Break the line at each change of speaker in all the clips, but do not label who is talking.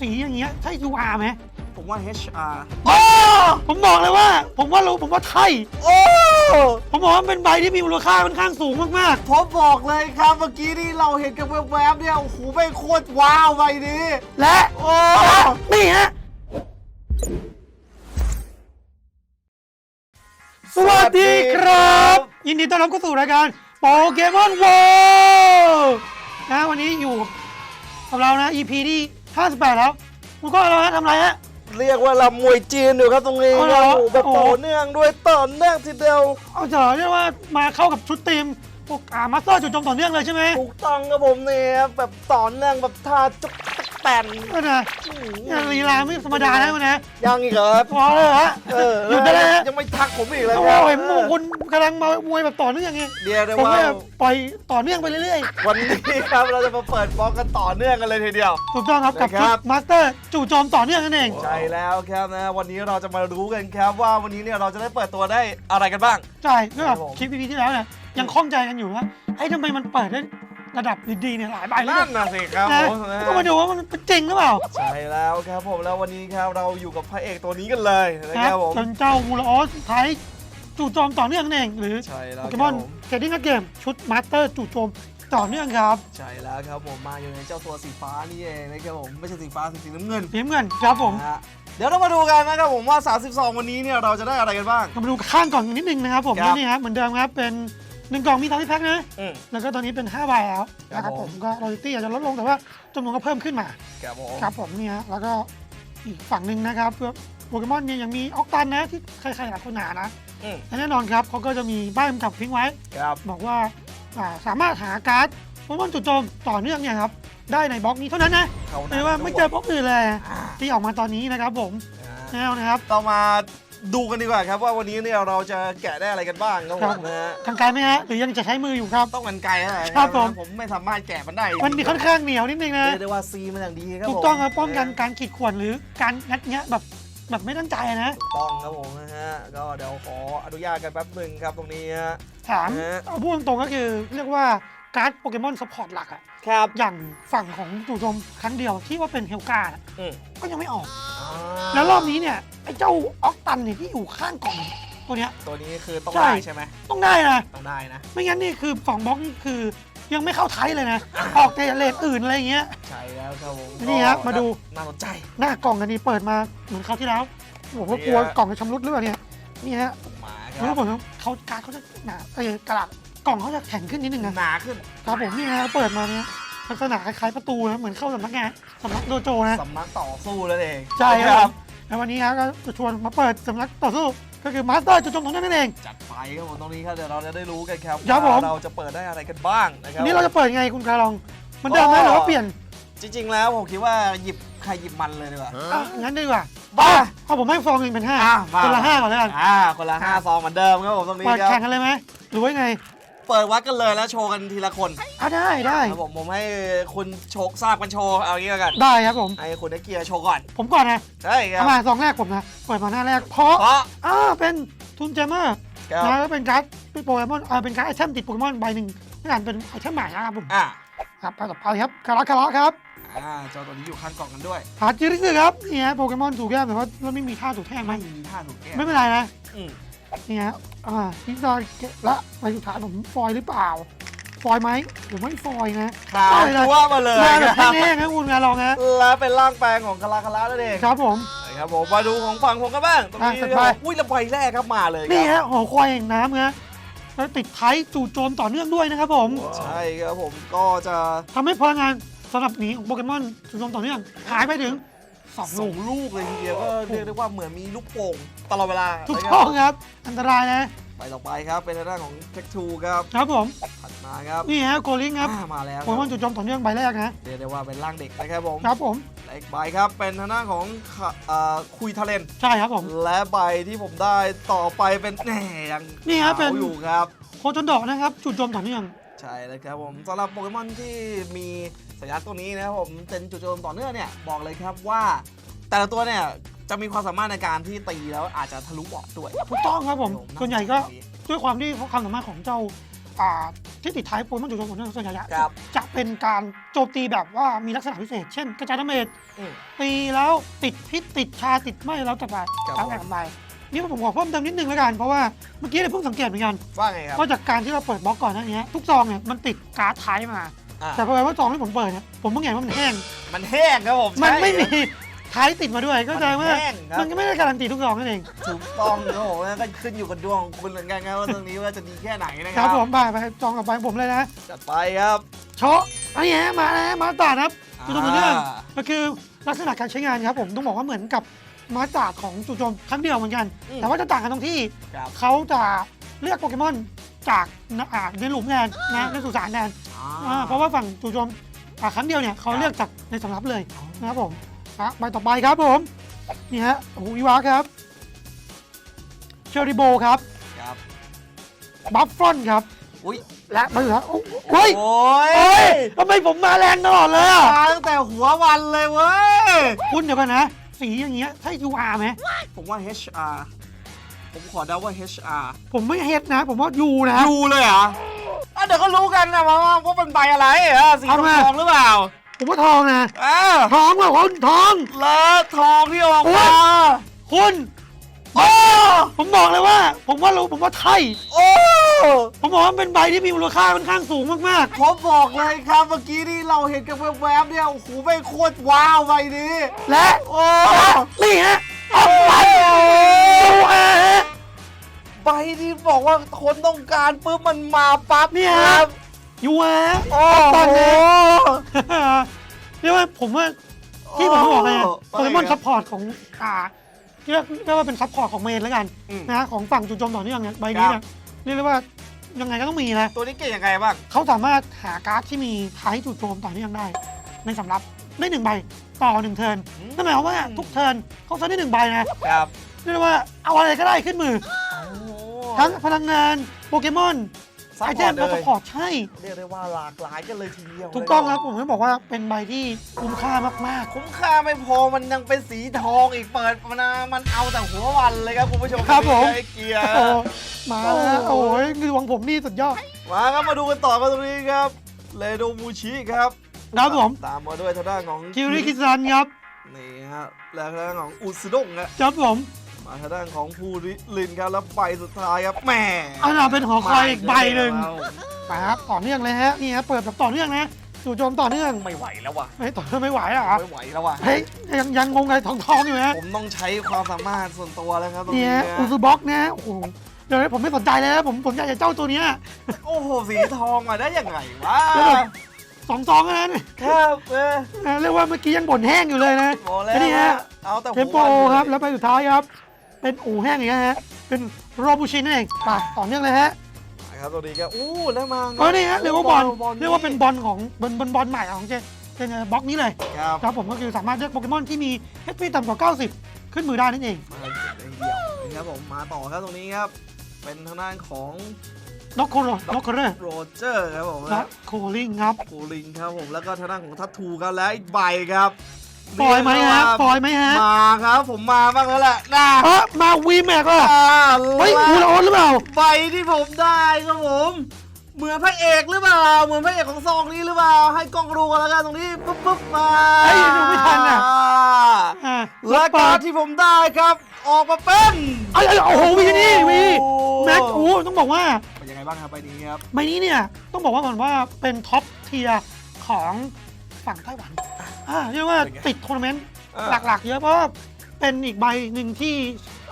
สีอย่างเงี้ยใช่ UR ไหม
ผมว่า HR
อ๋อผมบอกเลยว่า ผมว่ารู้ผมว่าใช่
โอ้
ผมบอกว่าเป็นใบที่มีมูลค่าค่อนข้างสูงมาก
ผมบอกเลยครับเมื่อกี้นี่เราเห็นกันแวบๆเนี่ยโอ้โหไม่งโคตรว้าวใบนี้
ๆ และ
โอ้
นี่ฮะสวัสดีครับ ยินดีต้อนรับเข้าสู่รายการโปเกมอนโวนะวันนี้อยู่กับเรานะ EP ที่ 58 แล้วคุณก็เรานะทำอะไรฮะ
เรียกว่าลำมวยจีนอยู่ครับตรงนี้
อ๋อเหรอ
โอ้โหแบบ
โอ้
ต่อเนื่องด้วยต่อเนื่องทีเดียว
เอาเถอะเรียกว่ามาเข้ากับชุดทีม พวกอ่ามาสเตอร์จุดจมต่อเนื่องเลยใช่ไหม
ถูกต้องครับผมเนี่ยแบบต่อเนื่องแบบท่าจุกตักแตน
ก็นะเนี่ยลีลาไม่ธรรมดานะมันนะ
ยังอีกเหรอ
พอเลยฮะ
เออ
หยุดได้แล้วฮะ
ยังไม่ทักผมอีกเลย
โอ้
ครับ
ยมงคุณกำลังมามวยแบบต่อเนื่องไง
เดียวได้
ผม
ว่า
ก็ปล่อยต่อเนื่องไปเรื่อย
วันนี้ครับเราจะมาเปิดบล็อกกันต่อเนื่องกันเลยทีเดียว
ๆถูกต้องครับกับ
นะค
ชุ
รั
ด
บ
มาสเตอร์จู่โจมต่อเนื่องนั่นเอง
ใช่แล้วครับนะวันนี้เราจะมารู้กันครับว่าวันนี้เนี่ยเราจะได้เปิดตัวได้อะไรกันบ้าง
ใช่ก็แบบ
ครับผม
คลิปวีที่แล้วเนี่ย ยังข้องใจกันอยู่ว่าไอ้ยทำไมมันเปิดได้ระดับดีๆเนี่ยหลายใบแล้ว
นั่นน่ะสิครับ
นะ
ผมนะ
ก็มาดูว่ามันเป็นจริงหรือเปล่า
ใช่แล้วครับผมแล้ววันนี้ครับเราอยู่กับพระเอกตัวนี้กันเลยนะครับผม
จนเจ้ามูลออสไทยจู่โจมต่อเนื่องนั่นเองหรือ
ใช่แล้ว
โป
ค
เก
รับ
มอน
ผม
เกตติ้งเกมชุดมาสเตอร์จู่โจมต่อเนื่องครับ
ใช่แล้วครับผมมาอยู่ในเจ้าตัวสีฟ้านี่เองนะครับผมไม่ใช่สีฟ้าสีน้ำเงิน
ทีมเงินครับผม
นะฮะเดี๋ยวเรามาดูกันนะครับผมว่า 32 วันนี้เนี่ยเราจะได้อะไรกันบ้าง
เรามาดูข้างกล่องนิดนึงนะครับผม
ครับ
นี่ครับเหมือนเดิมครับเป็น หนึ่งกล่องมีทาที่แพ็คนะ
อืม
แล้วก็ตอนนี้เป็น5ใบแล้วนะค
ครั
รับบผ
ผม ม
ก็รอยัลตี้อาจจะลดลงแต่ว่าจำนวนก็เพิ่มขึ้นมา
ครับผม
ครับผมเนี่ยแล้วก็อีกฝั่งหนึ่งนะครับเพื่อโปเกมอนเนี่ยยังมีออกตันนะที่ใครๆหลายคนหานะ
อืม
และแน่นอนครับเขาก็จะมีป้ายกำกับทิ้งไว้
ครับ
บอกว่าอ่าสามารถหาการ์ดโปเกมอนจุดโจมต่อเนื่องเนี่ยครับได้ในบล็อกนี้เท่านั้นนะ
เขา
ไม่ว่าไม่เจอบล็อกอื่นเลย
อ่า
ที่ออกมาตอนนี้นะครับผม
อ่า
แน่นะครับ
เรามา ดูกันดีกว่าครับว่าวันนี้เนี่ยเราจะแกะได้อะไรกันบ้างครับผ
ครั
ม
บ
นะฮะ
ทางไกลไหมฮะหรือยังจะใช้มืออยู่ครับ
ต้องกันไกลนะครับ
ผม
ผมไม่สามารถแกะมันได้
มันมีค่อนข้างเหนียวนิดนึงนะ
เรียกได้ว่าซีมันอย่างดีครับผม
ถูกต้องครับป้องกันการขีดข่วนหรือการงัดแงะแบบแบบไม่ตั้งใจนะ
ถูกต้องครับผมนะฮะก็เดี๋ยวขออนุญาตกันแป๊บหนึ่งครับตรงนี้ฮะ
ถาม
ฮะ
เอาพูดตรงๆก็คือเรียกว่า การ์ดโปเกมอนซัพพอร์ตหลักอะ
ครับ
อย่างฝั่งของจู่โจมครั้งเดียวที่ว่าเป็นเฮลกา
อืม
ก็ยังไม่ออก
อ่า
แล้วรอบนี้เนี่ยไอ้เจ้าออกตันเนี่ยที่อยู่ข้างกล่องตัวเนี้ย
ตัวนี้คือต้อง
ใช่
ได้ใช่ไหม
ต้องได้นะ
ต้องได้นะ
ไม่งั้นนี่คือสองบล็อกนี่คือยังไม่เข้าไทยเลยนะ ออกแต่เลทอื่นอะไรอย่างเงี้ย
ใช่แล้วครับผม
นี่ครับมาดู
น่าสนใจ
หน้ากล่องอันนี้เปิดมาเหมือนคราวที่แล้วผมก็กลัวกล่องจะชำรุดหรือเปล่าเนี่ยนี่ฮะ
มาค
รู้
รับ
ผมว่าเขาการดเขาจะหนาเออกระดาษ กล่องเขาจะแข็งขึ้นนิดนึงนะ
หนาขึ้น
ครับผมนี่ฮะเปิดมาเนี่ยลักษณะคล้ายๆประตูนะเหมือนเข้าสำนักงานสำนักโดโจนะ
สำนักต่อสู้แล้วเอง
ใช่ครับแล้ววันนี้ครับก็จะชวนมาเปิดสำนักต่อสู้ก็คือมาสเตอร์จุดจมตรงนั้นนั่นเอง
จัดไปครับผมตรงนี้ครับเดี๋ยวเราจะได้รู้กันครับ
ครับผม
ว่าเราจะเปิดได้อะไรกันบ้างนะครั
วันนี้เราจะเปิดไงคุณกาลองเหมันเดิมไหมหรือว่าเปลี่ยน
จริง ๆ แล้วผมคิดว่าหยิบใครหยิบมันเลยดีกว่า
อะงั้นดีกว่า
บ้า
เอาผมให้ฟองหนึ่งเป็นห้า
อะมา
คนละห้าก่อนแล้วกัน
อ่าคนละห้าซองเหมือนเดิมครับผมตรงนี้
เปิด
ครั
แข่ง
บ
กันเลยไหมหรือว่าไง
เปิดวัดกันเลยแล้วโชว์กันทีละคน
อะได้ได้
ครับผมผมให้คุณโชว์ทราบกันโชว์เอาอย่างนี้แล้วกัน
ได้ครับผม
ให้คุณได้เกียร์โชว์ก่อน
ผมก่อนนะ
ใช่ครั
เอา
บ
มาซองแรกผมนะเปิดมาหน้าแรกเพราะ
เพราะ
อ่าเป็นทุนเจมเมอร์
ครับ
นะแล้วเป็นการ์ดเป็นโปเกมอนอ่าเป็นการ์ดไอเทมติดโปเกมอนใบหนึ่งนี่อ่านเป็นไอเทมใหม่นะครับผม
อ่า
ครับไปต่อไปครับคาราคาระครับ
อ่าเจ้าตัวนี้อยู่ข้างกล่องกันด้วย
ผาจิริสึครับนี่ฮะโปเกมอนถูกแก้มแต่ว่าเราไม่มีท่าถูกแท่งไหม
ไม่มีท่าถูกแก้
ไม่เป็นไรนะ
อืม
นี่ฮะอ่าพิซซ่าเกะละใบสุดท้ายผมฟอยล์หรือเปล่า ฟอยล์ไหมหรือไม่ฟอยล์นะ
ขาว
ได้เลย
จั่วมาเลย
มาแบบ
ครับ
แห้งๆนะคุณงานลองนะ
และเป็นร่างแปลงของคาราคารานั่นเอง
ครับผม
นะครับผมมาดูของฝั่งผมกันบ้างตรงนี้
อะจัดไป
อุ้ยระบายแรกครับมาเลย
นี่
ครับ
ฮะหอคอยแห่งน้ำฮะแล้วติดไทยจู่โจมต่อเนื่องด้วยนะครับผม
ใช่ครับผมก็จะ
ทำให้พลังงานสำหรับหนีของโปเกมอนจู่โจมต่อเนื่องหายไปถึงสอง
ส
ลู
อกงลูกเลยทีเดียวก็เรียกได้ว่าเหมือนมีลูกโป่ง ตลอดเวลา
ถูก
นะค
ต้
รั
อบงครับ อันตรายนะ
ไปต่อไปครับ เป็นทางด้านของเทคทูครับ
ครับผม
ถัดมาครับ
นี่ฮะโกลิงครับ
อ่ามาแล้ว
โปเกมอนจู่โจมต่อเนื่องใบแรกนะ
เรียกได้ว่าเป็นร่างเด็กนะครับผม
ครับผม
และอีกใบครับ เป็นทางด้านของขะเอ่อคุยทะเลน
ใช่ครับผม
และใบที่ผมได้ต่อไปเป็นแหนยัง
นี่ครับเป็น
ขาวอยู่ครับ
โคจนดอกนะครับจู่โจมต่อเนื่อง
ใช่เลยครับผมสำหรับโปเกมอนที่มีสัญลักษณ์ตัวนี้นะครับผมเป็นจุดโจมต่อเนื่องเนี่ยบอกเลยครับว่า แต่ละตัวเนี่ย จะมีความสามารถในการที่ตีแล้วอาจจะทะลุบอร์ดด้วย
ถูกต้องครับผม
น่า
ส่วนใหญ่ก็ ด้วยความที่ความสามารถของเจ้าอ่าที่ติดท้ายโปเกมอนจู่โจมต่อเนื่องส่วนใหญ่จะ
ครับ
จะเป็นการโจมตีแบบว่ามีลักษณะพิเศษ เช่น กระจายดาเมจ
อืม
ตีแล้วติดพิษติดชาติดไหมแล้วจะไป
ครับ
ตามแบบไปนี่ผมขอเพิ่มเติมนิดนึงแล้วกันเพราะว่าเมื่อกี้เนี่ยเพิ่งสังเกตเหมือนกัน
ว่าไงครับ
ว่าจากการที่เราเปิดบล็อกก่อนหน้านี้ทุกซองเนี่ยมันติดการ์ดไทยมา
อะ
แต่พอดีว่าซองที่ผมเปิดเนี่ยผมเพิ่งเห็นว่ามันแห้ง
มันแห้งครับผม
มัน
ใช่
ไม่มี ไทยติดมาด้วยก็แสดงว่า
แห้งครับ
มันก็ไม่ได้การันตีทุกซองนั่นเอง
ถูกต้องครับผมแล้วก็ขึ้นอยู่กับดวงของคุณเหมือนกันครับว่าตรงนี้ว่าจะดีแค่ไหนนะค
ค
รั
รับผมไปไปจองกับไปผมเลยนะ
จัดไปครับ
โชะอันนี้ฮะมาแล้วมาตราดครับจุดจบเรื่อง
อ่า
ก็คือลักษณะการใช้งานครับผมต้องบอกว่าเหมือนกับมาตราดของจุดโจมครั้งเดียวเหมือนกัน
อืม
แต่ว่าจะต่างกันตรงที่
ครับ
เขาจะเรียกโปเกมอนจากนะอ่าในหลุมแทนนะในสุสานแทนอ่าเพราะว่าฝั่งจุดโจมอ่าครั้งเดียวเนี่ยเขาเรียกจากในสำรับเลยนะครับผมอ่ะใบต่อไปครับผม นี่ฮะโอ้โหวิวาครับ เชอริโบครับ
ครับ
บัฟฟอนครับ
อุ้ย
และมาเหลือโอ้โอ้ย
โอ้ย
โอ้ยทำไมผมมาแรงตลอดเลยอะ
มาตั้งแต่หัววันเลยเว้ย
คุณเดี๋ยวกันนะ สีอย่างเงี้ยใช่ UR ไหม
ผมว่า HR ผมขอเดาว่า HR
ผมไม่เฮดนะ ผมว่า U นะ
ดูเลยเหรออะเดี๋ยวก็รู้กันนะว่าว่าเป็นใบอะไรอะสีท
เอา
อง
มา
ทองหรือเปล่า
ผมว่าทองนะ
อ่า
ทองว่ะคุณทอง
แล้วทองที่ออกมา
คุณ
โอ้
ผมบอกเลยว่า ผมว่ารู้ผมว่าไทย
โอ้
ผมบอกว่าเป็นใบที่มีมูลค่าค่อนข้างสูงมาก
ผมบอกเลยครับเมื่อกี้ที่เราเห็นกันแวบๆเนี่ย โอ้โหไม่งโคตรว้าวใบนี้
ๆ และ
โอ้
นี่ฮะเอาไป UR ฮะ
ใบที่บอกว่าคนต้องการปุ๊บมันมาปั๊บ
เนี่ย
ค
ฮะ
รับ
UR
โอ้
ตอน
โห
นี้ เรียกว่าผมว่าที่ผมบอกไงโปเกมอนซัพพอร์ตของอ่าเรียกเรียกว่าเป็นซัพพอร์ตของเมนแล้วกัน
อืม
นะของฝั่งจุดโจมต่อเนื่องเนี่ยใบนี้เนี่ยเรียกได้ว่ายังไงก็ต้องมีนะ
ตัวนี้เก่งยังไงบ้าง
เขาสามารถหาการ์ดที่มีท้ายจุดโจมต่อเนื่องได้ ในสำรับได้หนึ่งใบต่อหนึ่งเทิร์น
อืม
นั่นหมายความว่าทุกเทิร์นเขาใช้ได้หนึ่งใบนะครับเรียกได้ว่าเอาอะไรก็ได้ขึ้นมือทั้งพลังงานโปเกมอน
ซัพ
ไอ
พ
เท
อร์
ม
ต
และ
เล
ส
ย
ปอร์ตใช่
เรียกได้ว่าหลากหลายกันเลยทีเดียว
ถูกต้องครับผมต้องบอกว่าเป็นใบที่คุ้มค่ามาก
คุ้มค่าไม่พอมันยังเป็นสีทองอีกเปิดมันนะมันเอาแต่หัววันเลยครับคุณผู้ชม
ครับผม
ไอ้เกียร์
ๆโอ้มาแล้ว
โอ้
โอ้ยคือวังผมนี่สุดยอด
มาครับมาดูกันต่อกันตรงนี้ครับเลโดมูชิครับ
ครับผม
ตามมาด้วยทางด้านของ
คิริคิซันครับ
นี่ฮะแล้วทางด้านของอุสดงครับ
ครับผม
มาทางด้านของภูริลินครับแล้วใบสุดท้ายครับแหม
อันนั้นเป็นหอคอยอีกใบหนึ่ง
มา
มาครับต่อเนื่องเลยฮะนี่ฮะเปิดแบบต่อเนื่องนะจู่โจมต่อเนื่อง
ไม่ไหวแล้วว่ะ
เฮ้ยต่อเนื่องไม่ไหวอะ
ไม่ไหวแล้วว่ะ
เฮ้ยยังยังงงไงทองทองๆอยู่ฮะ
ผมต้องใช้ความสามารถส่วนตัวแล้วครับตรง
นี่
นี้
ฮะ
นะ
อุซุบ็อกนะโอ้โหเดี๋ยวผมไม่สนใจเลยนะผมสนใจแต่เจ้าตัวเนี้ย
โอ้โหสีทองมาได้ยังไงวะ
แล้วแบบสองสองนั้น
ครับเออ
นะเรียกว่าเมื่อกี้ยังบ่นแห้งอยู่เลยนะ
บอกแล้ว
ไอ้นี่ฮะ
เอาแต่
เท
หั
ม
ว
โป
วัน
ครับแล้วไปสุดท้ายครับ เป็นอู่แห้งอย่างเงี้ยฮะ เป็นโรบูชินนั่นเองไปต่อเนื่องเลยฮะ
ครับตัวนี้ก็อู้แล้วมา
เออนี่ฮะเรียกว่าบอล
ล
เรียกว่าเป็นบอลของบอลบอลบอลใหม่ของเจเป็นบล็อกนี้เลย
ครับ
ครับผมก็คือสามารถเลือกโปเกมอนที่มี HP ต่ำกว่า 90 ขึ้นมือได้นั่นเอง
มาเก็บได้เดียวนะครับผมมาต่อครับตรงนี้ครับ เป็นทางด้านของ
น็อกโคโรน็อกโคเร
โรเจอร์ครับผม
และโคลิงครับ
โคลิงครับผมแล้วก็ทางด้านของทัตทูครับและอีกใบครับ
ปล่อยไหมฮะปล่อยไหมฮะ
มาครับผมมาบ้างแล้วแหละนะ
เออมาวีแม็กอะ
อ่า
เฮ้ยอูราโอนหรือเปล่า
ใบที่ผมได้ครับผมเหมือนพระเอกหรือเปล่า เหมือนพระเอกของซองนี้หรือเปล่า ให้กล้องดูกันแล้วกันตรงนี้ปุ๊บปุ๊บมา
เฮ้ยยังไม่ทันอะอ่า
และการดที่ผมได้ครับ ออกมาเป็น
เอ้ยเอ้ยโอ้โหวีนี่วี
โอ้
แม็กโอ้ต้องบอกว่า
เป็นยังไงบ้างครับใบนี้ครับ
ใบนี้เนี่ยต้องบอกว่าก่อนว่าเป็นท็อปเทียร์ของฝั่งไต้หวัน อ่าเรียกว่า
เป็นไง
ติดทัวร์นาเมนต์
อ่า
หลักๆ เยอะเพราะว่าเป็นอีกใบหนึ่งที่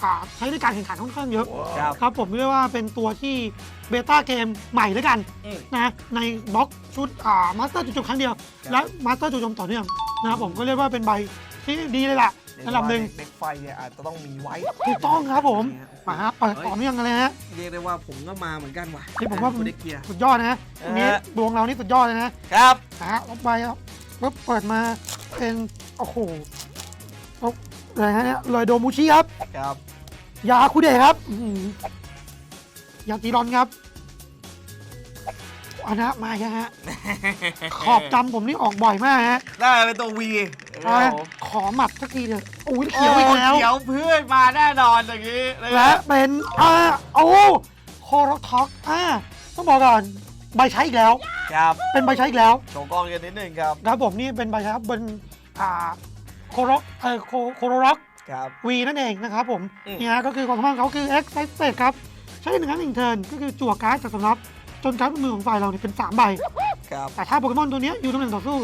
อ่าใช้ในการแข่งขันค่อนข้างเยอะ
ครับ
ครับผมเรียกว่าเป็นตัวที่เบต้าเกมใหม่ด้วยกัน
อืม
นะในบล็อกชุดอ่ามาสเตอร์จุดจบครั้งเดียว
ครับ
และมาสเตอร์จุดจบต่อเนื่องนะครับผมก็เรียกว่าเป็นใบที่ดีเลยล่ะระดับหนึ่ง
เด็กไฟเนี่ยอาจจะต้องมีไว้
ถูกต้องครับผม
เนี่ย
มาฮะเปิดต่อเนื่องกันเลยฮะ
เรียกได้ว่าผมก็มาเหมือนกันว่ะ
เฮ้ยผมว่า
คุณเด็กเกียร์
สุดยอดนะตรงนี้
เออ
ดวงเรานี่สุดยอดเลยนะครับ นะฮะลบไปครับ ปุ๊บเปิดมาเป็นโอ้โหปุ๊บอะไรฮะเนี่ยลอยโดมูชิครับ
ครับ
ยาคุเดะครับอื้อหือยาตีรอนครับอันนะมาอีกแล้วฮะ ขอบจำผมนี่ออกบ่อยมากฮะ
ได้เป็นตัววี
เอาละขอหมัดสักทีเถอะโอ้ยเขียวอีกแล้ว
เขียวเพื่อนมาแน่นอนอย่างนี้นะค
และ
รับ
เป็นอ่าโอ้โคโรท็อกอ่าต้องบอกก่อน ใบใช้อีกแล้ว
ครับ
เป็นใบใช้อีกแล้ว
โชว์กล้องกันนิดนึงครับ
ครับผมนี่เป็นใบใช้ครับบนอ่าโคโรเอ่อโคโคโรร็อก
ครับ
วีนั่นเองนะครับผม
อืม
นี่ฮะก็คือความสามารถของเขาคือ X s p a c e ครับ ใช้หนึ่งครั้งหนึ่งเทิร์นก็คือจั่วการ์ดจากสำรับ จนการ์ดบนมือของฝ่ายเราเนี่ยเป็น 3 ใบ
ครับ
แต่ถ้าโปเกมอนตัวเนี้ยอยู่ตำแหน่งต่อสู้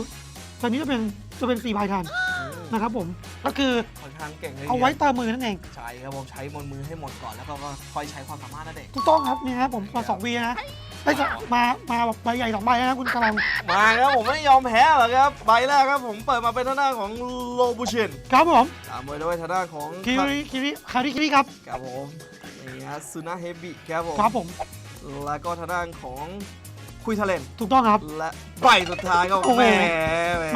ตัวนี้จะเป็นจะเป็น4ใบแทน
อืม
นะครับผมก็คือ
ค่อนข้างเก่งเลย
เอาไว้เติมมือนั่นเอง
ใช่ครับผมใช้บนมือให้หมดก่อนแล้วก็ค่อยใช้ความสามารถนั่นเอง
ถูกต้องครับนี่ครับผมมาสองวีนะไอ้ยสองมามาแบบใบใหญ่สองใบนะคุณกำลัง
มาครับผมไม่ยอมแพ้หรอกครับใบแรกครับผมเปิดมาเป็นทางด้านของโลบูชิน
ครับผม
ตามไปด้วยทางด้านของ
คิริคิริคาริคิริครับ
ครับผมนี่ฮะซูนาเฮบิครับผม
ครับผม
แล้วก็ทางด้านของ คุยทะเลน
ถูกต้องครับ
และใบสุดท้ายก็
โอ้โห
แหม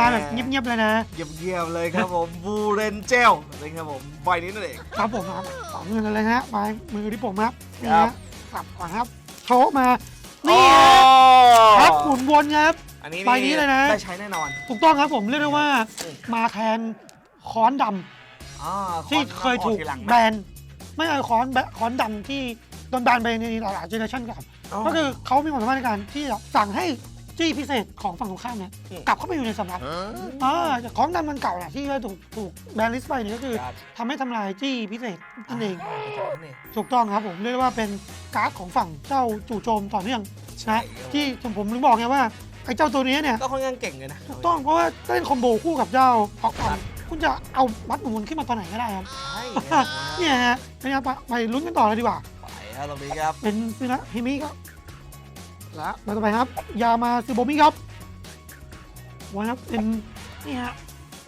มาแบบเงียบๆเลยนะ
เงียบๆเลยครับผมบูเรนเจลนะครับผมใบนี้นั่นเอง
ครับผมครับสองเงินเลยฮะไปมือที่ผมครับนี่
ครั
ฮะ
บ
กลับก่อนครับ โชว์มา นี่ฮะ
อ๋อ
ครับหมุนวนครับ
อันนี้
ใบนี้เลยนะ
ได้ใช้แน่นอน
ถูกต้องครับผมเรียกได้ว่า
อืม
มาแทนค้อนดำ
อ่า
ที่
อน
เคยถูก
ออทีหลัง
แบนไม่ใช่ค้อนแบค้อนดำที่โดนแบนไปในหลายๆเจเนอเรชันก่อน ก็คือเขามีความสามารถในการที่จะสั่งให้จี้พิเศษของฝั่งตรงข้ามเนี่ยกลับเข้าไปอยู่ในสำนักอ่าจากของดำมันเก่าแหละที่ว่าถูกถูกแบนลิสต์ไปเนี่ยก็คือ
ครับ
ทำให้ทำลายจี้พิเศษนั่นเองา
เป็นแบบนี้
ถูกต้องครับผมเรียกได้ว่าเป็นการ์ดของฝั่งเจ้าจู่โจมต่อเนื่อง
ใช่
นะที่ผมผมถึงบอกไงว่าไอ้เจ้าตัวนี้เนี่ย
ก็ค่อนข้างเก่งเลยนะ
ถูกต้องเพราะว่าเล่นคอมโบคู่กับเจ้าออกอันคุณจะเอามัดหมุนขึ้นมาตอนไหนก็ได้ครับ
ใช่ครับ
เนี่ยฮะนะครับไปไปลุ้นกันต่อเลยดีกว่า
ไป ครับตรงนี้ครับ
เป็นซึนะฮิมิครับ และมาต่อไปครับ ยามาซึโบมิครับวันครับเป็นนี่ฮะ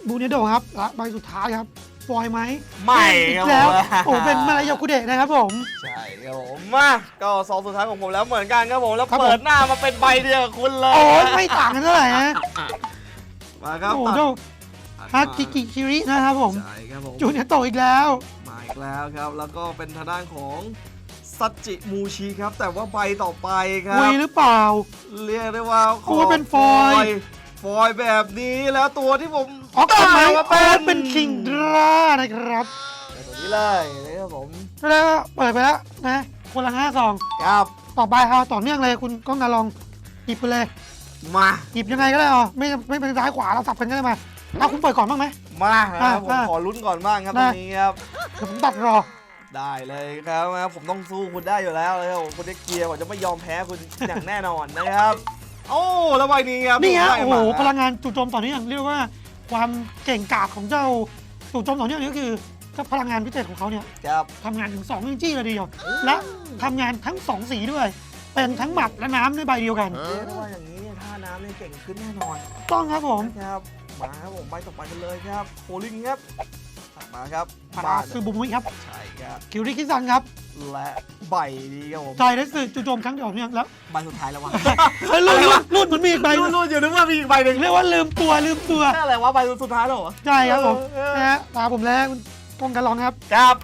บูเนโดครับและใบสุดท้ายครับฟอยไหม
ไม่
อี
ครับ
กแล้ว
ผม
โอ้เป็นมารายาคุเดะนะครับผม
ใช่ครับผมมาก็ซองสุดท้ายของผมแล้วเหมือนกันครับผมแล้ว
ครับผม
เปิดหน้ามาเป็นใบเดียวกับคุณเลย
โอ้ยไม่ต่างกันเท่าไหร่ฮะ
มาครับ
โอ้
ตัด
เจ้า
ตัด
ฮากิกิคิรินะครับผม
ใช่ครับผม
จูเนียร์โตอีกแล้ว
มาอีกแล้วครับ แล้วก็เป็นทางด้านของ ซัตจิมูชิครับ แต่ว่าใบต่อไปครั
คุ
บ
ยหรือเปล่า
เรียกได้ว่า
โอ้ยเป็นฟอยล์
ฟอยล์แบบนี้แล้วตัวที่ผม
ออกกฎหมาย
มา
โอ้
เป็น
ยเป็นคิงดรานะครับ
ตัวนี้เลยนะครับผม
แล้วเปิดไปแล้วนะ คนละห้าซอง
ครับ
ต่อไปเอาต่อเนื่องเลยคุณก้องนาลองหยิบไปเลย
มา
หยิบยังไงก็ได้อ๋อไม่ไม่เป็นซ้ายขวาเราสับกันก็ได้มาเอาคุณเปิดก่อนบ้างไหม
มาครับผม
อะ
ขอลุ้นก่อนบ้างครับต
ได้
รงนี้ครับ
เดี๋ยวผมตัดรอ
ได้เลยครับนะผมต้องสู้คุณได้อยู่แล้วเลยครับผมคุณได้เกียร์ผมจะไม่ยอมแพ้คุณอย่างแน่นอนนะครับ โอ้แล้วใบนี้ครับ
นี่ฮะ
ผมได้
โอ้โห
มา
พลังงานจู่โจมต่อเนื่องเรียกว่าความเก่งกาจของเจ้าจู่โจมต่อเนื่องนี่ก็คือก็พลังงานพิเศษของเขาเนี่ย
ครับ
ทำงานถึง2อินจี้เลยทีเดียวและทำงานทั้ง 2 สีด้วย เป็นทั้งหมัดและน้ำในใบเดียวกัน
เรียกได้ว่าอย่างนี้เนี่ยท่าน้ำเนี่ยเก่งขึ้นแน่นอน
ต้องครับผม
นะครับมาครับผมใบต่อไปกันเลยครับโคลิงครับถัด มาครับ
ปาซูบุมุยครับ
ใช่ครับ
คิวริคิซันครับ
และใบนี้ครับผม
ใจได้สื่อจู่โจมครั้งเดียวเนี่ยแล้ว
ใบสุดท้ายแล้ววะ
เฮ้ยรุ่นรุ่นรุ่นมันมีอีกใบห
รุ่
นึ่
น
ง
รุ่นอยู่นึกว่ามีอีกใบหนึ่ง
เรียกว่าลืมตัวลืมตัว
นั่นอะไรวะใบสุดท้ายแล้วเหรอ
ใช่ครับผม
เออ
นะฮะตาผมแล้วคุณกองกันลองครับ
ครับ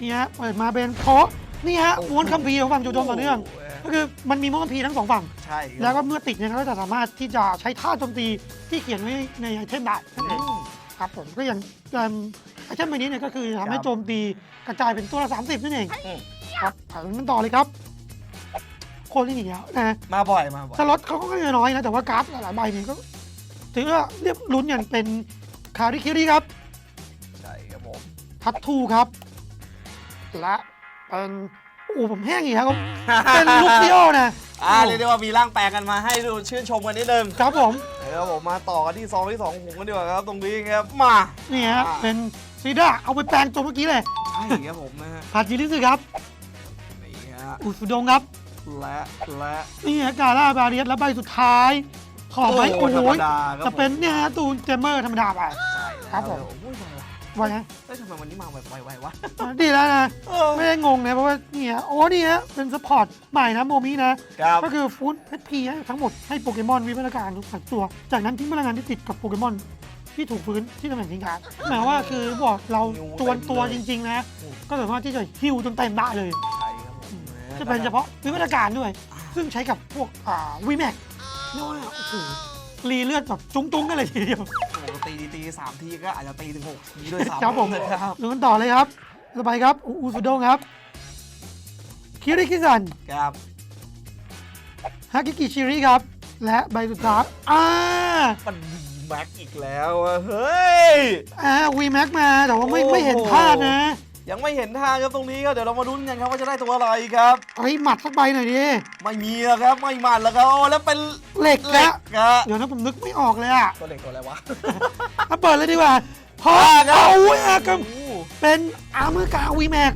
นี่ฮะเปิดมาเป็นเพราะนี่ฮะม้วนคัมภีร์ของฝั่งจู่โจมต่อเนื่องก็คือมันมีม้วนคัมภีร์ทั้งสองฝั่ง
ใช่ครับ
แล้วก็เมื่อติดเนี่ยก็จะสามารถที่จะใช้ท่าโจมตีที่เขียนไว้ในไอเทมได้นั่นเอง
อืม
ครับผมก็อย่าง เอิ่มไอเทมใบนี้เนี่ยก็คือทำให้
ครับ
โจมตีกระจายเป็นตัวละ 30 นั่นเอง
อืม
ครับผ่านมันต่อเลยครับ โคนนี่อีกแล้วนะ
มาบ่อยมาบ่อย
สล็อตเขาก็ไม่น้อยนะ แต่ว่าการ์ดหลายๆใบเนี่ยก็ถือว่าเรียบลุ้นอย่างเป็นคาริคิริครับ
ใช่ครับผม
ทัตทูครับ และเป็นโอ้ผมแห้งอีกแล้วครับ เป็นลูกเดียวนะ
อ่าเรียกได้ว่ามีร่างแปลงกันมาให้ดูชื่นชมกันนิดนึง
ครับผม
เดี๋ยวผมมาต่อกันที่ซองที่สองของผมกันดีกว่าครับ ตรงนี้ครับมา
นี่ฮะ เป็น ซีด้าเอาไปแปลงตัวเมื่อกี้เลย
ใช่ครับผมนะฮะ
พาจิริสึครับ
นี่ฮะ
อุสุดงครับ
และและ
นี่ฮะกาล่าบาเรียสและใบสุดท้าย ขอบไม้โอ้
ธร
โห
รมดาครับ
จะเป็นเนี่ยฮะตูนเจมเมอร์ธรรมดาไป
ใช่แล้ว
ครับผม
โอ้ยมาว่ะ
ไว้ฮะ
เอ้ยทำไมวันนี้มาแบบไวๆวะ
ดีแล้วนะ
เออ
ไม่ได้งงนะ เพราะว่าเนี่ยโอ้นี่ฮะเป็นสปอร์ตใหม่นะโมมินะ
ครับ
ก็คือฟูดเพชรพีให้ทั้งหมดให้โปเกมอนวิวัฒนาการทุกสัดตัว จากนั้นทิ้งพลังงานที่ติดกับโปเกมอน ที่ถูกฟื้นที่ตำแหน่งทิ้งการ์ดหมายว่าคือบอกเราจวนตัวจริง ๆ นะ ก็สามารถที่จะฮิวจนเต็มได้เลย
ใช่ครับผม
จะเป็นเฉพาะวิวัฒนาการด้วย ซึ่งใช้กับพวกอ่าวีแม็กนี่ว่าโอ้โหรีเลือดแบบจุ้งๆกันเลยทีเดียว
โอ้โหตีดีตีสามทีก็อาจจะตีถึงหกทีด้วยซ้ำ
ครับผม
นะครับ
ดูกันต่อเลยครับต่อไปครับอูอูสุโดงครับคิริคิซัน
ครับ
ฮากิกิชิริครับ และใบสุดท้ายอ่า
มันวี แม็กอีกแล้วอะเฮ้ย
อ่าวีแม็กมาแต่ว่าไม่
โอ้โห
ไม่เห็นพลาดนะ
ยังไม่เห็นทางครับตรงนี้ครับเดี๋ยวเรามาลุ้นกันครับว่าจะได้ตัวอะไรครับ
เฮ้ยหมัดสักใบหน่อยดิ
ไม่มีแล้วครับไม่มันแล้วครับโอ้แล้วเป็น
เหล็ก
เหล็
แล้
ก
ว
อะ
เดี๋ยวนะผมนึกไม่ออกเลยอะ
ตัวเหล็กตัวอะไรวะ
มาเปิดเลยดีกว่าพอ
อ่าครับ
เอาอุ้ยอากัม
โอ้
เป็นอาร์เมอร์กาวีแม็ก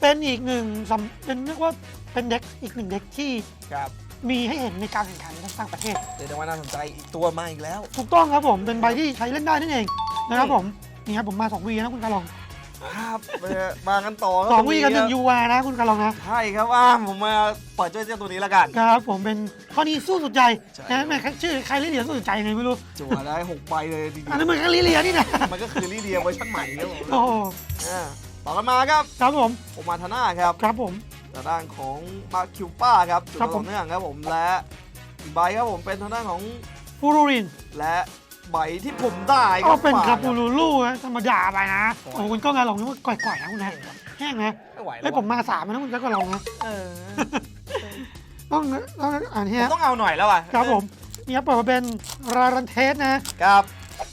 เป็นอีกหนึ่งสำเป็นเรียกว่าเป็นเด็กอีกหนึ่งเด็กที่
ครับ
มีให้เห็นในการแข่งขันทั้งต่างประเทศ
เดี๋ยวจะว่าน่าสนใจอีกตัวมาอีกแล้ว
ถูกต้องครับผมเป็นใบที่ใช้เล่นได้นั่นเองนะครับผมนี่ครับผมมา2วีนะคุณกาลอง
ครับเออมากันต่อครับ
สองวีกับหนึ่ง
ตร
ยูวานะคุณกาลองนะ
ใช่ครับอ่าผมมาเปิดด้วยเจ้าตัวนี้แล้วกัน
ครับ ผมเป็นข้อนี้สู้สุดใจ
ใช่
นะแม่งชื่อใครเล่นเหรียญสู้สุดใจยังไงไม่รู้
จั่วได้หกใบเลยดี
อันนั้นมันแค่ลิเลียนี่นะ
ๆมันก็คือลีเดียเวอร์ชันใหม่ครับผม
โอ้โห
อ่าต่อกันมาครับ
ครับผม
โอมาทาน่าครับ
ครับผม
ทางด้านของมาคิวป้าครับจุด
ครับผม
ต่อเนื่องครับผมและอีกใบครับผมเป็นทางด้านของ
ฟูรูริน
และใบที่ผมได้
ก็เป็น
ฝก
คาปูลูลูนะธรรมดาไปนะ
โอ้ย
โอ้คุณก็งานลองนี่ว่าก่อยๆนะคุณนะแห้งนะ
ไม่ไหวแล้
ไอ้
วย
ผมมาสามนะคุณก็ลองนะ
เออ
ต้องต้องอ่าน
ผ
เฮีย
มต้องเอาหน่อยแล้วอะ
ครับผมนี่ครับเปิดมาเป็นรารันเทสนะครับ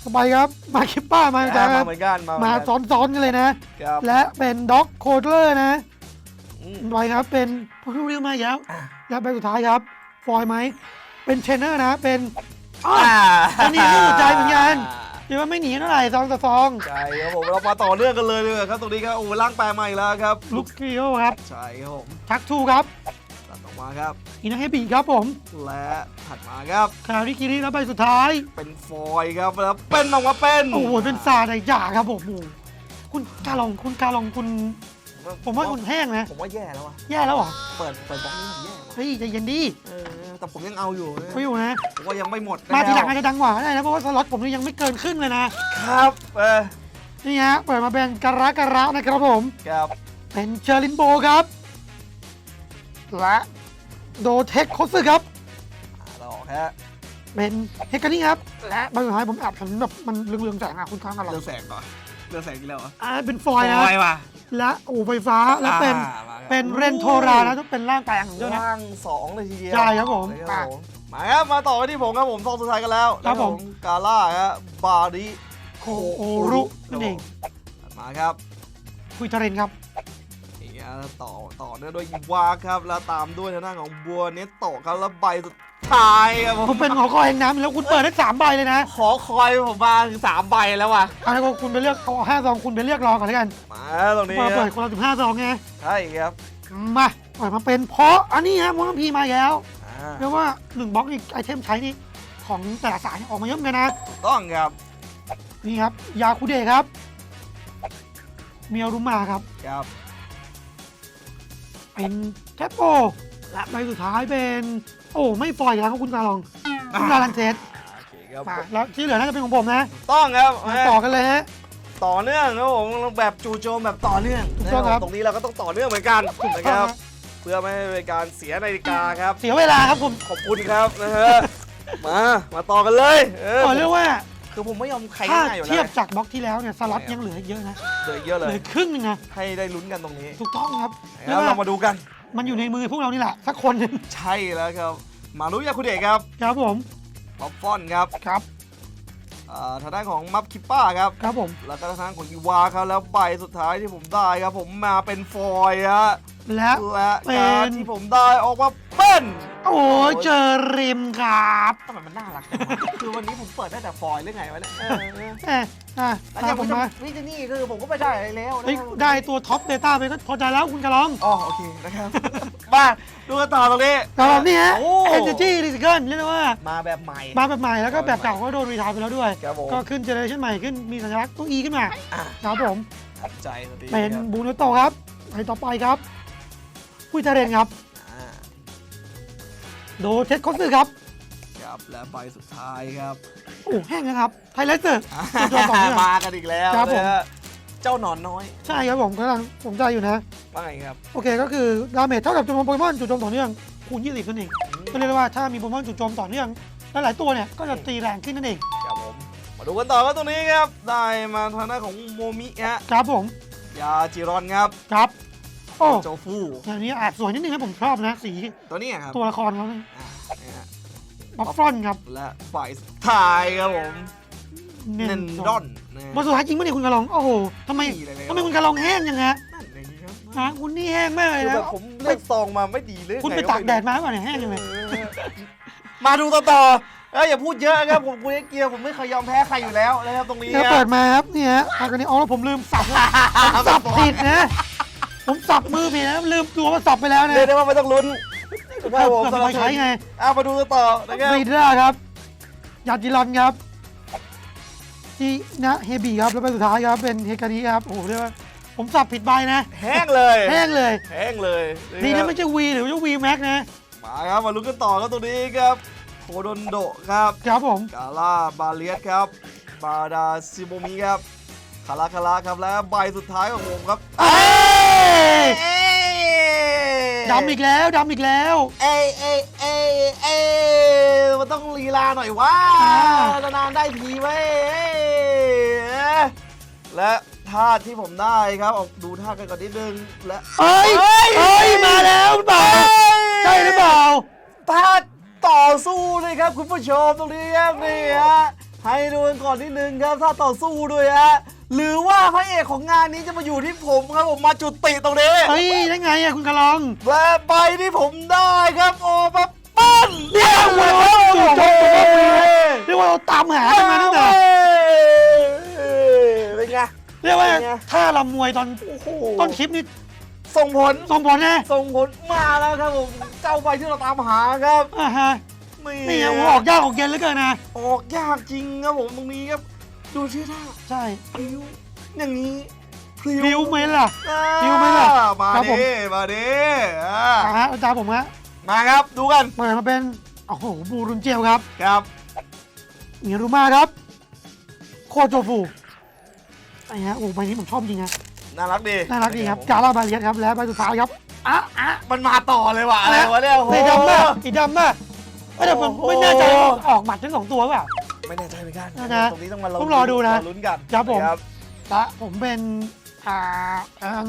สบายครับมาคิปป้ามา
อ่า
จ้า
มาเหมือนกันมาเห
มา
อนกัน
ซ้อนๆกันเลยนะ
ครับ
และเป็นด็อกโคเดอร์นะ
อืม
ใบครับเป็นพูดเรียวมาอีกแล้ว
อะ
และใบสุดท้ายครับ ฟอยไหม เป็นเทรนเนอร์นะ เป็นอ้าว
อ่า
อันนี้ไม่หัวใจเหมือนกันคิดว่าไม่หนีเท่าไหร่ซองต่อซอง
ใช่ครับผมเรามาต่อเนื่องกันเลยเลยครับตรงนี้ครับโอ้ร่างแปลใหม่แล้วครับ
ลุกเกียวครับ
ใช่ครับผม
ทักทูครับ
ตัดออกมาครับ
อินาเฮบิครับผม
และถัดมาครับ
คาริกิริแล้วใบสุดท้าย
เป็นฟอยล์ครับแล้วเป็นออกมาเป็น
โอ้โหเป็นซาไดจ่าครับผมโอ้โหคุณกาลองคุณกาลองคุณ ผมว่าคุณแห้งนะ
ผมว่าแย่แล้วอะ
แย่แล้วเหรอ
เปิดเปิดบล็อกนี้ผมแย่ว่ะ
เฮ้ยใจเย็นดี
เออแต่ผมยังเอาอยู่นะ
เขาอยู่นะ
ผมว่ายังไม่หมดนะ
มาทีหลัง
ค
อา
รับ
จจะดังกว่าก็ได้นะเพราะว่าสล็อตผมนี่ยังไม่เกินครึ่งเลยนะ
ครับ เออ
นี่ฮะ เปิดมาเป็นการะการะนะครับผม
ครับ
เป็นเชอร์ลินโบครับ และโดเทคโคสึครับ
อ่าเราออกฮะ
เป็นเฮกานี่ครับ และใบสุดท้ายผมแอบเห็นแบบมันเรืองๆแสงอะคุณค้างกันหรอ
เรื่องแสงก่อน เรื่องแสงอีกแล้วเหรอ
อ่าเป็นฟอยล์นะ
ว่ะ
และโอ้ไฟฟ้าและเป็น
อ่ามาครับ
เป็นเรนโทราแล้วต้องเป็นร่างแปลงด้วยนะ
ร่างสองเลยทีเดียว
ใช่ครับผม
ครับผมมาครับมาต่อกันที่ผมครับผมซองสุดท้ายกันแล้ว
ครับผม
กาล่าครับบาริ
โคโอรุนั่นเอง
มาครับ
คุยเทเรนครับ
นี่ฮะ ต่อต่อเนื่องด้วยอีวาครับ แล้วตามด้วยทางด้านของบัวเนตโตะครับแล้วใบสุดท้ายครับผ
ผมมเป็นหอคอยแห่งน้ำแล้วคุณเปิดได้สามใบเลยนะ
ขอคอยผมมาถึงสามใบแล้วว่ะ
อันนี้นก็คุณไปเลือกเอาห้าซองคุณไปเลือกรอก่อนแล้วกัน
มาตรงนี้
เปิดเปิดคนละสิบห้าซองไง
ใช่ครับ
มาเปิดมาเป็นเพราะอันนี้ฮะมอนพีมาอีกแล้ว
อ่า
เรียกว่าหนึ่งบล็อกนี่ไอเทมใช้นี่ของแต่ละสายนี่ออกมาเยอะเหมือนกันนะ
ถูกต้องครับ
นี่ครับยาคุเดะครับ เมียวรุมาครับ
ครับ
เป็นแคปโปและใบสุดท้ายเป็น โอ้ไม่ฟอยอีกแล้วครับคุณกาลองคุณกาลันเซต
โอเคครับ
มาแล้วที่เหลือน่าจะเป็นของผมนะ
ถูกต้องครับ
มาต่อกันเลยฮะ
ต่อเนื่องครับผมแบบจู่โจมแบบต่อเนื่อง
ถูกต้องครับ
ตรงนี้เราก็ต้องต่อเนื่องเหมือนกันนะครับ เพื่อไม่ให้เป็นการเสียนาฬิกาครับ
เสียเวลาครับผม
ขอบคุณครับนะฮะมามาต่อกันเลยเออ
ก่อนเรียกว่า
คือผมไม่ยอมใคร
ถ้า
ง่ายอยู่
เทียบ
แล้ว
จากบล็อกที่แล้วเนี่ยสล็อต
ใช่ครับ
ยังเหลืออีกเยอะนะ
เหลือเยอะ
เห
เล
ลื
ย
อครึ่งหนึงนะ
ให้ได้ลุ้นกันตรงนี้
ถูกต้องครับ
งั้นเรามาดูกัน
มันอยู่ในมือพวกเรานี่แหละสักคนหนึง
ใช่แล้วครับ มารุยาคุเดะครับ
ครับผม
บ๊อบฟอนครับ
ครับ
อ่าทางด้านของมัฟคิปป้าครับ
ครับผม
แล้วก็ทางด้านของอีวาครับแล้วใบสุดท้ายที่ผมได้ครับ ผมมาเป็นฟอยล์ฮะ
และ
และ
เป็น
การที่ผมได้ออกมาเป็น
โอ้ยเจอริมครับ
ทำไมมันน่ารักจังวะคือวันนี้ผมเปิดได้แต่ฟอยล์หรือไงวะเนี่ยเออเออ
เอ๊ะอะ
แล้ว
ตา
อย่าง
ผมมา
นี่จะนี่คือผมก็ไม่ได้อะไรแล้วนะ
เฮ้ยได้ตัวท็อปเดต้าไปก็พอใจแล้วคุณกระลอง
อ๋อโอเคนะครับ มาดูกันต่อตรงนี้
กระลองนี่ฮะ
โอ้
เอเนจีรีสเกิลเรียกได้ว่า
มาแบบใหม่
มาแบบใหม่แล้วก็แบบเก่าก็โดนรีไทายไปแล้วด้วย
ครับผม
ก็ขึ้นเจเนอเรชันใหม่ขึ้นมีสัญลักษณ์ตัว E ขึ้นมา
อะ
ครับผม
ทับใจสวัสดี
เป็น
ครับ
บูโนโตะครับไปต่อไปครับ คุยเทเรนครับ
อ่า
โดเทสคอสซึครับ
ครับ และใบสุดท้ายครับ
โอ้แห้งนะครับไทยเลสเตอร์ตัวต่อเนื่อง
มากันอีกแล้ว
ครับผม
นะฮะเจ้าหนอนน้อย
ใช่ครับผมกำลังสนใจอยู่นะ
ว่าไงครับ
โอเคก็คือดาเมจเท่ากับจำนวนโปเกมอนจู่โจมต่อเนื่องคูณ20นั่นเองก็เรียกได้ว่าถ้ามีโปเกมอนจู่โจมต่อเนื่องหลายๆตัวเนี่ยก็จะตีแรงขึ้นนั่นเอง
ครับผม มาดูกันต่อครับตรงนี้ครับ ได้มาทางด้านของโมมิฮะ
ครับผม
ยาจิรอนครับ
ครับ โอ้
โจฟู
อย่างนี้แอบสวยนิดนึงนะผมชอบนะสี
ตัวนี้ครับ
ตัวละครเขาเนี่ย
อ่า
บัฟฟรอนครับ
และฝ่ายสุดท้ายครับผม
เน
เน
น
น
ด
ด
อ
อนนนะ
มาสุดท้ายจริงปะเนี่ยคุณกระลอง โอ้โหทำไม
นี่เลยครับ
ทำไมคุณกระลองแห้งยังไง
นั่นเองครับ
ฮะคุณนี่แห้งมากเลย
คือ
นะ
แบบผมเลือกซองมาไม่ดีเลย
คุณไปตากแดดมาเปล่าเนี่ยแห้งยังไง
เออมาดูต่อต่อเอ้ยอย่าพูดเยอะครับผมคุณเอ็กเกียร์ผมไม่เคยยอมแพ้ใครอยู่แล้วนะครับตรงนี้
เดี๋ยวเปิดมาครับเนี่ยฮะกันนี้อ๋อแล้วผมลืมสับผมสับผิดนะ ผมสับมือผิดนะลืมตัวว่าสับไปแล้วนะ
เรียกได้ว่าไม่ต้องลุ้นครับผม
เปิดไฟใช้ไง
เอามาดูต่อต่อนะครับ
รีดราครับยาจิรอนครับที่นะเฮบีครับแล้วไปสุดท้ายครับเป็นเฮกานีครับโอ้โหเรียกว่าผมสับผิดใบนะ
แห้งเลย
แห้งเลย
แห้งเลย
ดีนะไม่ใช่วีหรือว่าวีแม็กนะ
มาครับมาลุ้นกันต่อครับตรงนี้ครับโคโดนโดะครับ
ครับผม
กาล่าบาเลียสครับบาดาซิโมมิครับ คาราคาราครับและใบสุดท้ายของผมครับ
เอ้ย
เอ้ย
ดำอีกแล้วดำอีกแล้ว
เอ้ยเอ้ยเอ้ยเอ้ยมันต้องลีลาหน่อยว่า
อ่า
นานๆได้ทีไว้ยเอ้ยและท่าที่ผมได้ครับออกดูท่ากันก่อนนิดนึงและ
เอ้ย
เอ้ย
เอ้ยมาแล้วหรือเปล่าใช่หรือเปล่า
ท่าต่อสู้เลยครับคุณผู้ชมตรงนี้ครับนี่ฮะให้ดูกันก่อนนิดนึงครับท่าต่อสู้ด้วยฮะ หรือว่าพระเอกของงานนี้จะมาอยู่ที่ผมครับผมมาจุติตรงนี้
เฮ้ยได้ไงอะคุณกระลอง
และใบที่ผมได้ครับโอ้มาปั้น
เนี่ยโอ้โหจู่โจมตัววีเรียกว่าเราตามหากันมาตั้งแต่
เป็นไง
เรียกว่า
เป็นไง
ท่าลำมวยตอน
โอ้โห
ต้นคลิปนี่
ส่งผล
ส่งผลนะ
ส่งผลมาแล้วครับผมเจ้าใบที่เราตามหาครับ
อ่าฮะ
นี่
นี่ไงโอ้โหออกยากออกเย็นเหลือเกินนะ
ออกยากจริงครับผมตรงนี้ครับ ดูชื่อท่า
ใช่
พริ้วอย่างนี้พริ้
ริ้วไหมล่ะ
อ่า
พริ้วไหมล่ะ
มา
ครับผม
ดิมาดิอ่า
อ่าฮะอาจารย์ผมฮะ
มาครับดูกัน
เปิดมาเป็นโอ้โหบูรุนเจลครับ
ครับ
มีรูมาครับ โคโจฟูไอ้ฮะโอ้ใบนี้ผมชอบจริงนะ
น่ารักดี
น่ารักดีครับกาลาบาเลียสครับและใบสุดท้ายครับอะอะ
มันมาต่อเลยว่ะอะไรวะเนี่ยโอ้โห
ในดำมากอีดำมากไม่แต่ผม
โอ้โห
ไม่แน่ใจว่าออกหมัดทั้งสองตัวเปล่า
ไม่แน่ใจเหมือนกัน
นะ
ตรงนี้ต้องมา
ต้องรอดูนะ
ลุ้นกัน
ครับผม
นะ
และผมเป็น อ่าอ่า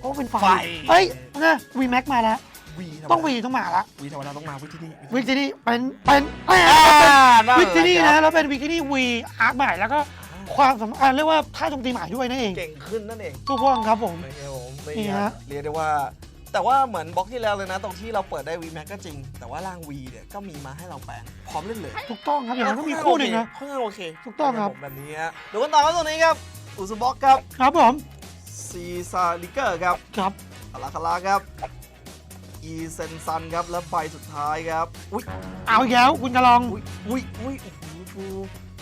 โอ้เป็นไฟ
ไฟ
เฮ้ยนะวีแม็กมาแล้ว
วีธรรมดา
ต้องวีต้องมาละ
วีธรรมดาต้องมาวิที่นี่
วิกที่นี่เป็นเป็นแหม่
อ่า
วิกที่นี่
แหล
นะแล้วเป็นวิกที่นี่วีอาร์คใหม่แล้วก็ความสำคัญเรียกว่าท่าโจมตีใหม่ด้วยนั่นเอง
เก่งขึ้นนั่นเอง
ทุกคนครับผม
ไม่ใช่ผม
นี่
นี่
ฮะ
ฮะ เรียกได้ว่า แต่ว่าเหมือนบล็อกที่แล้วเลยนะ ตรงที่เราเปิดได้วีแม็กก็จริง แต่ว่าร่างวีเนี่ยก็มีมาให้เราแปลงพร้อมเล่นเลย
ถูกต้องครับอย่างนั้นก็มีคู่หนึ่งนะ
ค่อนข้างโอเค
ถูกต้องครับ
ผมแบบนี้ฮะดูกันต่อครับตรงนี้ครับอุซุบ็อกครับ
ครับผม
ซีซาลิเกอร์ครับ
ครับ
คาราคาราครับอีเซนซันครับและใบสุดท้ายครับอุ้ย
เอาอีกแล้วคุณกระลอง
อุ้ยอุ้ยอุ้ยโอ้โหฟู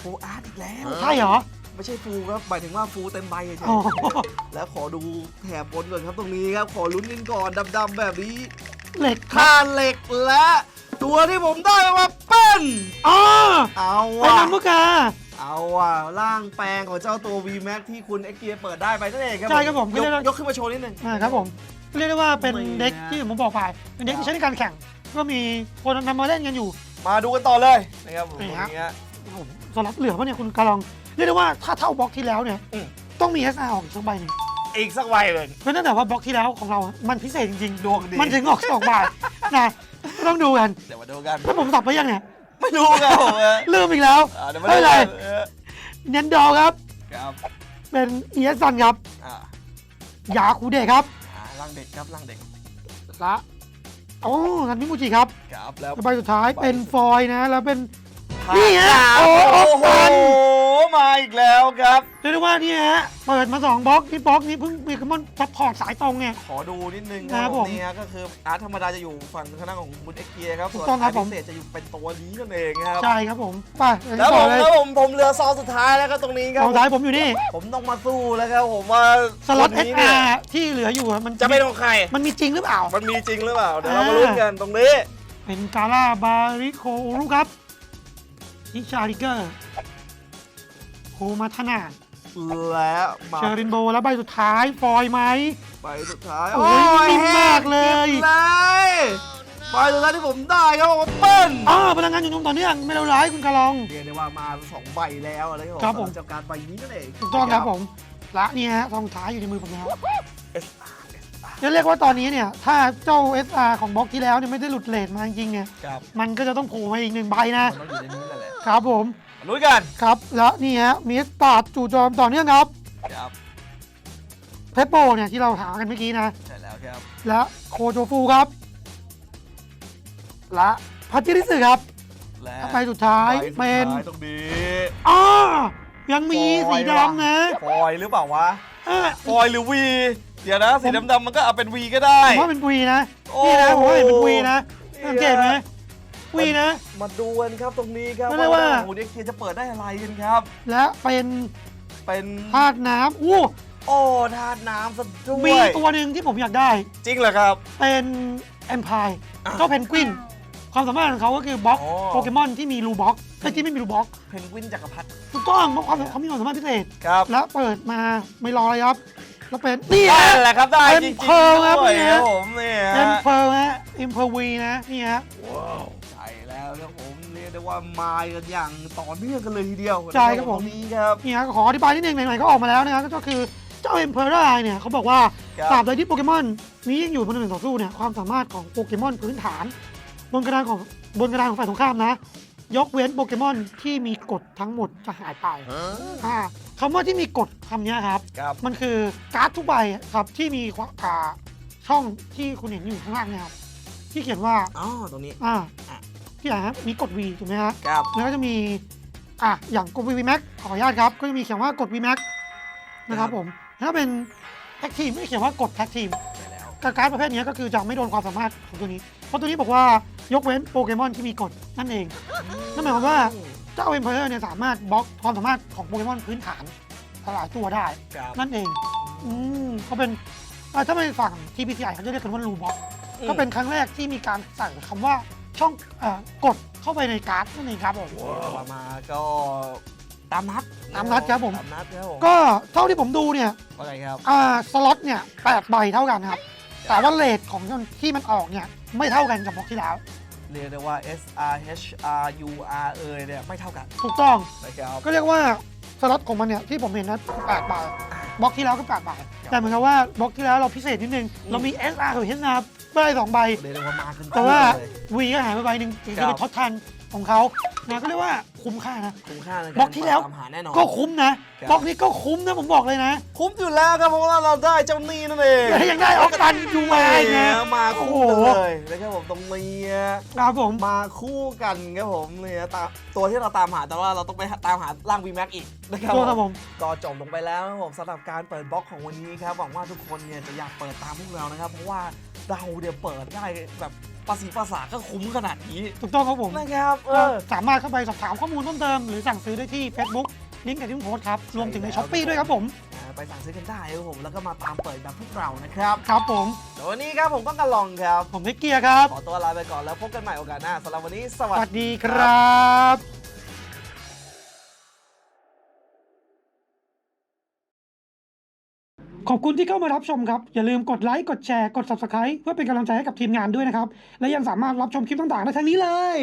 ฟูอาร์ตอีกแล้ว
ใช่เหรอ
ไม่ใช่ฟูครับหมายถึงว่าฟูเต็มใบเฉย
อ๋อ
ๆแล้วขอดูแถบบนก่อนครับตรงนี้ครับขอลุ้นกันก่อนดำๆแบบนี้
เหล็กครับ
ค่าเหล็กและ ตัวที่ผมได้มาเป็น
อ๋อ
เอา
เป็น
ว่ะ
นัมมุกา
เอาว่ะร่างแปลงของเจ้าตัว V Max ที่คุณเอ็กเกียเปิดได้ไปนั่นเองครับ
ใช่ครับผม
ยก
เรียกได้
ยกขึ้นมาโชว์นิดนึง
อ่าครับผมเรียกได้ว่าเป็น
ไม่นะ
เด็กที่ผมบอกไปเป็นเด็กที่ใช้ในการแข่ง ก็มีคนนำมาเล่นกันอยู่
มาดูกันต่อเลยนะครับผม
นี่
ตรง
ฮะ
นี้ฮะ
โอ้โหสลับเหลือปะเนี่ยคุณกระลอง เรียกได้ว่าถ้าเท่าบล็อกที่แล้วเนี่ย
อืม
ต้องมี SR ออกอีกสักใบหนึ่ง
อีกสักใบเลย
เพราะนั่นแต่ว่าบล็อกที่แล้วของเราอะมันพิเศษจริง
ดวงดี
ๆมันถึงออกสองใบนะต้องดูกัน
เดี๋ยวมาดูกัน
ถ้าผมสับไปยังเนี่ย
ไม่รู้ครับผมเออ
ลืมอีกแล้ว
อ่าเดี๋ยวมา
ไม่
ดู
เป็นไร
กันเออ
เนนดอครับ
ครับ
เป็นเอียซันครับ
อ่า
ยาคูเดะครับ
อ่าร่างเด็กครับร่างเด็ก
และโอ้นันมิมูจิครับ
ครับแล้ว
แล้ว ใบสุดท้ายเป็นฟอยล์นะ แล้วเป็น
ผ่า
นี่ฮะ
ครับ
โอ้
โอ้
โห
โห มาอีกแล้วครับ
เรียกได้ว่านี่ฮะเปิดมาสองบล็อกนี่บล็อกนี้เพิ่งมีคำว่าซัพพอร์ตสายตรงเนี่ย
ขอดูนิดนึง
ครับผม
นี่ฮะก็คืออาร์ตธรรมดาจะอยู่ฝั่งทางด้านของบุญเอ็กเกียครับ
ถู
ส่
ก
วน
ต้องครับ
อาร์ต
ผม
พิเศษจะอยู่เป็นตัวนี้นั่นเองครับ
ใช่ครับผมไปเดี๋ยว
แล้วผ
ต่อ
ม
เลย
แล้วผมผมเหลือซองสุดท้ายแล้วครับตรงนี้ครับ
ตอนท้ายผมอยู่นี่
ผมต้องมาสู้แล้วครับผมว่า
สล็อต
วันนี้เนี่ย
SR ที่เหลืออยู่อะมัน
จะเป็นของใคร
มันมีจริงหรือเปล่า
มันมีจริงหรือเปล่า เดี๋ยวเรา
อ่า
มาลุ้นกันตรงนี้
เป็นกาล่าบาริโคอุรุครับ นิชาริเกอร์โคมาทนา
และมา
เชอรินโบแล้วใบสุดท้ายฟอยล์ไหม
ใบสุดท้าย
โอ้ยนิ่มมากเลย
แห้งเลยใบสุดท้ายที่ผมได้ครับผมเปิ้ล
อ่าพลังงานอยู่ตรงต่อเนื่องไม่เลวร้ายคุณกะลอง
เรียกได้ว่ามาสองใบแล้วอะไร
ครับผม
สำหเจ้าการใบนี้นั่นเอง
ถูกต้องครับผมและนี่ฮะซองท้ายอยู่ในมือผมแล้ว
SR SR
จะเรียกว่าตอนนี้เนี่ย ถ้าเจ้า SR ของบล็อกที่แล้วเนี่ยไม่ได้หลุดเลทมาจริงๆเนี่ย
ครับ
มันก็จะต้องโผล่มาอีกหนึ่งใบนะ
มันต้องอยู่ในนี้แหละ
ครับผม
มาลุ้นกัน
ครับ แล้วนี่ฮะมีสปาร์จู่โจมต่อเนื่องครับ
ครับ
เพปโปเนี่ยที่เราหากันเมื่อกี้นะ
ใช่แล้วครับ
และโคโจฟูครับ และพัชิริสึครับ
และ
ใบสุดท้าย
ใบสุด
เป็น
ท้ายตรงนี้
อ้ายังมี
ฟอยล์
สีดำนะ
ฟอยล์หรือเปล่าวะ
อะ
ฟอยล์หรือวี เดี๋ยวนะสีดำๆมันก็เอาเป็นวีก็ได้
ผมว่าเป็นวีนะ
โอ้
นี่นะผมว่าเห็นเป็นวีนะ
เนี่ย
สังเกตไหมวีนะ
มาดูกันครับตรงนี้ครับ
นั่นเรียกว่า
โอ้โหเด็กเกียร์จะเปิดได้อะไรกันครับ
และเป็น
เป็น
ธาตุน้ำอู้
โอ้ธาตุน้ำซะด้ว
มี
ย
ตัวหนึ่งที่ผมอยากได้
จริงเหรอครับ
เป็นแอมพาย
อะ
ก็เพนกวิน ความสามารถของเขาก็คือบล็อก
อ๋อ
โปเกมอนที่มีรูบล็อกไอ้ที่ไม่มีรูบล็อก
เพนกวินจักรพรรดิ
ถูกต้องเพราะความเขามีความสามารถพิเศษ
ครับ
แล้วเปิดมาไม่รอเลยครับ แล้วเป็นนี่
นั่
ฮะ
นแหละครับได้
เป็น
จริงๆ
เพร์ลครับ
ด้วย
เนี่ย
ครับผมเนี่ย
เอ็มเพอร์ฮะเอ็มเพอร์วีนะนี่ฮะ
ใช่แล้วครับผมเรียกได้ว่ามากันอย่างต่อเนื่องกันเลยทีเดียว
ใช่ครับผม
ตรงนี้ครับ
นี่ฮะขออธิบายนิดนึงไหนๆก็ออกมาแล้วนะครับก็คือเจ้าเอ็มเพอร์ไเนี่ยเขาบอกว่า
ครับ
ตราบใดที่โปเกมอนมียังอยู่บนหนึ่งต่อสู้เนี่ยความสามารถของโปเกมอนพื้นฐาน บนกระดานของบนกระดานของฝ่ายตรงข้ามนะ ยกเว้นโปเกมอนที่มีกฎทั้งหมดจะหายไปอ่าคำว่าที่มีกฎคำเนี้ยครับ
ครับ
มันคือการ์ดทุกใบครับที่มีความอ่าช่องที่คุณเห็นอยู่ข้างล่างเนี่ยครับที่เขียนว่า
อ๋อตรงนี้
อ่า
อะ
ที่ไหนครับมีกฎ V ถูกไหมฮะ
ครับ
แล้วก็จะมีอะอย่างกด V V Max ขออนุญาตครับ ก็จะมีเขียนว่ากด V Max นะครับผมถ้าเป็นแท็กทีมไม่เขียนว่ากดแท็กทีม
ใช่แล้ว
การ์ดประเภทนี้ก็คือจะไม่โดนความสามารถของตัวนี้ เพราะตัวนี้บอกว่ายกเว้นโปเกมอนที่มีกฎนั่นเอง นั่นหมายความว่าเจ้าเอ็มเพอร์เนี่ยสามารถบล็อกความสามารถของโปเกมอนพื้นฐานหลายตัวได้
ครับ
นั่นเอง อืมเขาเป็นอ่าถ้าเป็นฝั่ง TPCI เขาจะเรียกกันว่ารูบ็อก
อืม
ก็เป็นครั้งแรกที่มีการใส่คำว่าช่องเอ่อกดเข้าไปในการ์ดนั่นเองครับผม
ว่ามาก็ตามนัด
ตามนัดครับผม
ตามนัดครับผม
ก็เท่าที่ผมดูเนี่ย
ว่าไงครับ
อ่าสล็อตเนี่ยแปดใบเท่ากันครับ แต่ว่าเลทของที่มันออกเนี่ยไม่เท่ากันกับบล็อกที่แล้ว
เรียกได้ว่า S R H R U R เอยเนี่ยไม่เท่ากัน
ถูกต้อง
นะครับ
ก็เรียกว่าสล็อตของมันเนี่ยที่ผมเห็นนะแปดใบบล็อกที่แล้วก็แปดใบแต่เหมือนกับว่าบล็อกที่แล้วเราพิเศษนิดนึง เรามี SR กับ SR ได้สองใบ
เรียกได้ว่ามากัน
แต่ว่า
เลย
วีก็หายไปใบหนึ่งคือ
ครับ
เป็นทดแทนของเขา นะก็เรียกว่าคุ้มค่านะ
คุ้มค่าใน
บล็อกที่แล้ว
ตามหาแน่นอน
ก็คุ้มนะ
ครับ
บล็อกนี้ก็คุ้มนะผมบอกเลยนะ
คุ้มอยู่แล้วครับเพราะว่าเราได้เจ้าหนี้นั่นเอง
แล้วยังได้ออกตันยูไอนะ
มา
โอ้
คู่
โห
กันเลยนะครับผมตรงนี้
ครับผม
มาคู่กันครับผมเนี่ยตาตัวที่เราตามหาแต่ว่าเราต้องไปตามหาร่าง V Max อีกนะครับ
ตัวครับผม
ก็จบลงไปแล้วนะครับผมสำหรับการเปิดบล็อกของวันนี้ครับหวังว่าทุกคนเนี่ยจะอยากเปิดตามพวกเรานะครับ เพราะว่าเราเนี่ยเปิดได้แบบภาษีภาษาก็คุ้มขนาดนี้
ถูกต้องครับผม
นะครับเอ
ก็
อ
สามารถเข้าไปสอบถามข้อมูลเพิ่มเติม หรือสั่งซื้อได้ที่ Facebook ลิงก์กับที่ผมโพสต์ครับ รวมถึงในช้อปปี้ด้วยครับผม
อ่าไปสั่งซื้อกันได้ครับผม แล้วก็มาตามเปิดแบบพวกเรานะครับ
ครับผม
เดี๋ยววันนี้ครับผมก็กระลองครับ
ผมนิกเกียร์ครับ
ขอตัวลาไปก่อนแล้วพบกันใหม่โอกาสหน้าสำหรับวันนี้ส
ส
วัส
วัส
ดี
ดีครับขอบคุณที่เข้ามารับชมครับ อย่าลืมกดไลค์ กดแชร์ กด Subscribe เพื่อเป็นกำลังใจให้กับทีมงานด้วยนะครับ และยังสามารถรับชมคลิปต่างๆได้ทางนี้เลย